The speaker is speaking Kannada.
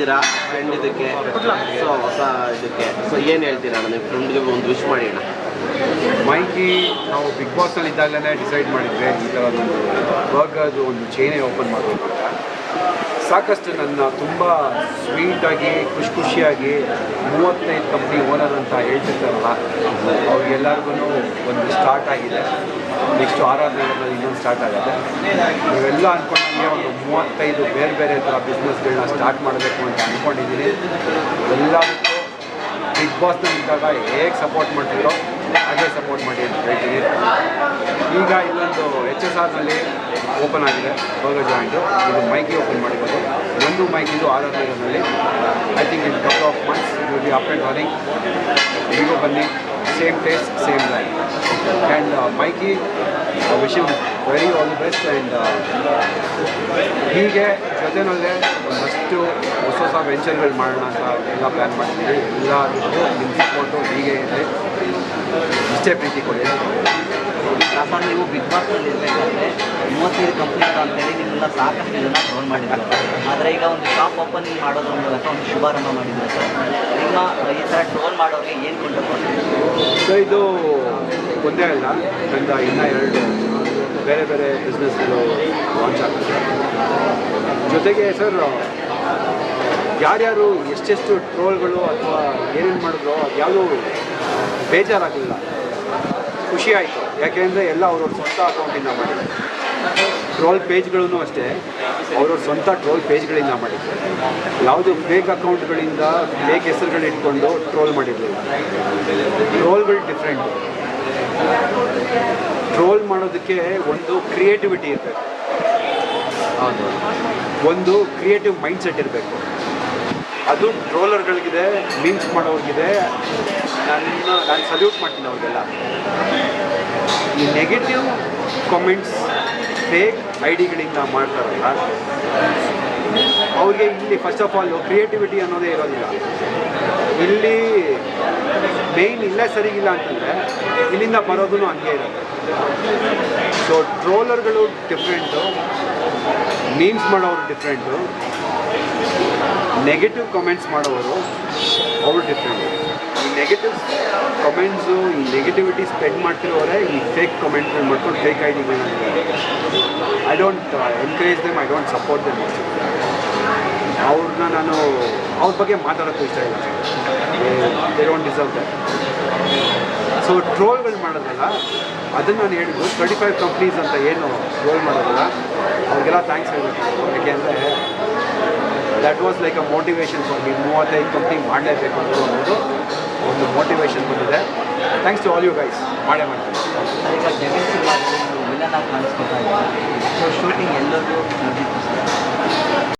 ಬಂದಿದ್ದೀರಾ ಫ್ರೆಂಡ್ ಇದಕ್ಕೆ? ಸೊ ಹೊಸ ಇದಕ್ಕೆ. ಸೊ ಏನು ಹೇಳ್ತೀರಾ? ನನಗೆ ಫ್ರೆಂಡ್ಗೆ ಒಂದು ವಿಶ್ ಮಾಡಿ ಅಣ್ಣ. ಮೈಕಿ ನಾವು ಬಿಗ್ ಬಾಸ್ ಅಲ್ಲಿ ಇದ್ದಾಗಲೇ ಡಿಸೈಡ್ ಮಾಡಿದ್ವಿ ಈ ಥರದೊಂದು ಬರ್ಗರ್ದು ಒಂದು ಚೈನೇ ಓಪನ್ ಮಾಡಬೇಕು ಅಂತ. ಸಾಕಷ್ಟು ನನ್ನ ತುಂಬ ಸ್ವೀಟಾಗಿ ಖುಷಿ ಖುಷಿಯಾಗಿ ಮೂವತ್ತೈದು ಕಂಪ್ನಿ ಓನರ್ ಅಂತ ಹೇಳ್ತಿರ್ತಾರಲ್ಲ ಅವ್ರಿಗೆಲ್ಲರಿಗೂ ಒಂದು ಸ್ಟಾರ್ಟ್ ಆಗಿದೆ. ನೆಕ್ಸ್ಟ್ ಆರ್ ಆರ್ ನಗರದಲ್ಲಿ ಇನ್ನೊಂದು ಸ್ಟಾರ್ಟ್ ಆಗುತ್ತೆ. ನೀವೆಲ್ಲ ಅಂದ್ಕೊಂಡಂಗೆ ಒಂದು ಮೂವತ್ತೈದು ಬೇರೆ ಬೇರೆ ಥರ ಬಿಸ್ನೆಸ್ಗಳನ್ನ ಸ್ಟಾರ್ಟ್ ಮಾಡಬೇಕು ಅಂತ ಅಂದ್ಕೊಂಡಿದ್ದೀನಿ ಎಲ್ಲದಕ್ಕೂ ಬಿಗ್ ಬಾಸ್ನಲ್ಲಿದ್ದಾಗ ಹೇಗೆ ಸಪೋರ್ಟ್ ಮಾಡ್ತಿರೋ ಹಾಗೆ ಸಪೋರ್ಟ್ ಮಾಡಿ ಅಂತ ಹೇಳ್ತೀನಿ. ಈಗ ಇಲ್ಲೊಂದು ಎಚ್ ಎಸ್ ಆರ್ನಲ್ಲಿ ಓಪನ್ ಆಗಿದೆ ಬರ್ಗರ್ ಜಾಯಿಂಟು. ಇದು ಮೈಕಿ ಓಪನ್ ಮಾಡಿರೋದು. ಒಂದು Mike R R ನಗರ್ನಲ್ಲಿ I think in couple of months it will be up and running Vivo ಬನ್ನಿ. Same taste same life and Mikey wish very all the best and ಹೀಗೆ ಜೊತೆನಲ್ಲೇ ಫಸ್ಟು ಹೊಸ ಹೊಸ ವೆಂಚರ್ಗಳು ಮಾಡೋಣ ಅಂತ ಎಲ್ಲ ಪ್ಲ್ಯಾನ್ ಮಾಡಿದ್ದೀವಿ ಎಲ್ಲ ನಿಮ್ಮ ಹೀಗೆ ಇರಲಿ ಇಷ್ಟೇ ಪ್ರೀತಿ ಕೊಡಿ. ರಾಮ ನೀವು ಬಿಗ್ ಬಾಸ್ನಲ್ಲಿ ಇರಬೇಕಾದ್ರೆ ಮೂವತ್ತೈದು ಕಂಪ್ನಿ ಅಂತೇಳಿ ನಿಮ್ಮನ್ನ ಸಾಕಷ್ಟು ಜನ ಟ್ರೋಲ್ ಮಾಡಿದ್ರು. ಆದರೆ ಈಗ ಒಂದು ಶಾಪ್ ಓಪನಿಂಗ್ ಮಾಡೋದ್ರ ಮೂಲಕ ಒಂದು ಶುಭಾರಂಭ ಮಾಡಿದ್ರು ಸರ್. ನಿಮ್ಮ ಈ ಥರ ಟ್ರೋಲ್ ಮಾಡೋರಿಗೆ ಏನು ಕೊಟ್ಟು ಇದು ಒಂದೇ ಅಲ್ಲ. ನನ್ನ ಇನ್ನೂ ಎರಡು ಬೇರೆ ಬೇರೆ ಬಿಸ್ನೆಸ್ಗಳು ಲಾಂಚ್ ಆಗ್ತದೆ. ಜೊತೆಗೆ ಸರ್, ಯಾರ್ಯಾರು ಎಷ್ಟೆಷ್ಟು ಟ್ರೋಲ್ಗಳು ಅಥವಾ ಏನೇನು ಮಾಡಿದ್ರು ಅದು ಯಾವುದೂ ಬೇಜಾರಾಗಲಿಲ್ಲ. ಖುಷಿ ಆಯಿತು. ಯಾಕೆಂದರೆ ಎಲ್ಲ ಅವ್ರವ್ರ ಸ್ವಂತ ಅಕೌಂಟಿಂದ ಮಾಡಿದ್ರು. ಟ್ರೋಲ್ ಪೇಜ್ಗಳೂ ಅಷ್ಟೇ ಅವ್ರವ್ರ ಸ್ವಂತ ಟ್ರೋಲ್ ಪೇಜ್ಗಳಿಂದ ಮಾಡಿದ್ರು. ಯಾವುದು ಫೇಕ್ ಅಕೌಂಟ್ಗಳಿಂದ ಫೇಕ್ ಹೆಸರುಗಳು ಇಟ್ಕೊಂಡು ಟ್ರೋಲ್ ಮಾಡಿರಲಿಲ್ಲ ಟ್ರೋಲ್ಗಳು ಡಿಫ್ರೆಂಟ್ ಟ್ರೋಲ್ ಮಾಡೋದಕ್ಕೆ ಒಂದು ಕ್ರಿಯೇಟಿವಿಟಿ ಇರಬೇಕು. ಹೌದು. ಒಂದು ಕ್ರಿಯೇಟಿವ್ ಮೈಂಡ್ಸೆಟ್ ಇರಬೇಕು. ಅದು ಟ್ರೋಲರ್ಗಳಿಗಿದೆ ಮೀಮ್ಸ್ ಮಾಡೋರಿಗಿದೆ ನನ್ನ ನಾನು ಸಲ್ಯೂಟ್ ಮಾಡ್ತೀನಿ ಅವ್ರಿಗೆಲ್ಲ. ಈ ನೆಗೆಟಿವ್ ಕಾಮೆಂಟ್ಸ್ ಫೇಕ್ ಐ ಡಿಗಳಿಂದ ಮಾಡ್ತಾರಲ್ಲ, ಅವ್ರಿಗೆ ಇಲ್ಲಿ ಫಸ್ಟ್ ಆಫ್ ಆಲ್ ಕ್ರಿಯೇಟಿವಿಟಿ ಅನ್ನೋದೇ ಇರೋದಿಲ್ಲ. ಇಲ್ಲಿ ಮೇಯ್ನ್ ಇಲ್ಲ ಸರಿಗಿಲ್ಲ ಅಂತಂದರೆ ಇಲ್ಲಿಂದ ಬರೋದು ಹಂಗೆ ಇರೋದು ಸೊ ಟ್ರೋಲರ್ಗಳು ಡಿಫ್ರೆಂಟು ಮೀಮ್ಸ್ ಮಾಡೋರು ಡಿಫ್ರೆಂಟು ನೆಗೆಟಿವ್ ಕಮೆಂಟ್ಸ್ ಮಾಡೋರು ಅವರು ಡಿಫ್ರೆಂಟ್ ಈ ನೆಗೆಟಿವ್ ಕಮೆಂಟ್ಸು ಈ ನೆಗೆಟಿವಿಟಿ ಸ್ಪ್ರೆಡ್ ಮಾಡ್ತಿರೋರೆ, ಈ ಫೇಕ್ ಕಮೆಂಟ್ ಮಾಡ್ಕೊಂಡು ಫೇಕ್ ಐ ನಾನು I don't encourage them I don't support them ಅವ್ರನ್ನ ನಾನು, ಅವ್ರ ಬಗ್ಗೆ ಮಾತಾಡೋಕ್ಕೂ ಇಷ್ಟ ಇಲ್ಲ. They don't deserve that so ಟ್ರೋಲ್ಗಳು ಮಾಡೋದಲ್ಲ, ಅದನ್ನು ನಾನು ಹೇಳಿದ್ದು ಟ್ವೆಂಟಿ ಫೈವ್ ಕಂಪ್ನೀಸ್ ಅಂತ ಏನು ಟ್ರೋಲ್ ಮಾಡೋದಲ್ಲ, ಅವ್ರಿಗೆಲ್ಲ ಥ್ಯಾಂಕ್ಸ್ ಹೇಳಬೇಕು. ಯಾಕೆಂದರೆ that was like a motivation for me ಮೂವತ್ತೈದು ಕಂಪ್ನಿ ಮಾಡಲೇಬೇಕು ಅಂತ ಅನ್ನೋದು. ಒಂದು ಮೋಟಿವೇಶನ್ ಬಂದಿದೆ. Thanks to all you guys ಮಾಡೇ ಮಾಡ್ತೀನಿ. ಶೂಟಿಂಗ್ ಎಲ್ಲರಿಗೂ ಮುಗಿತು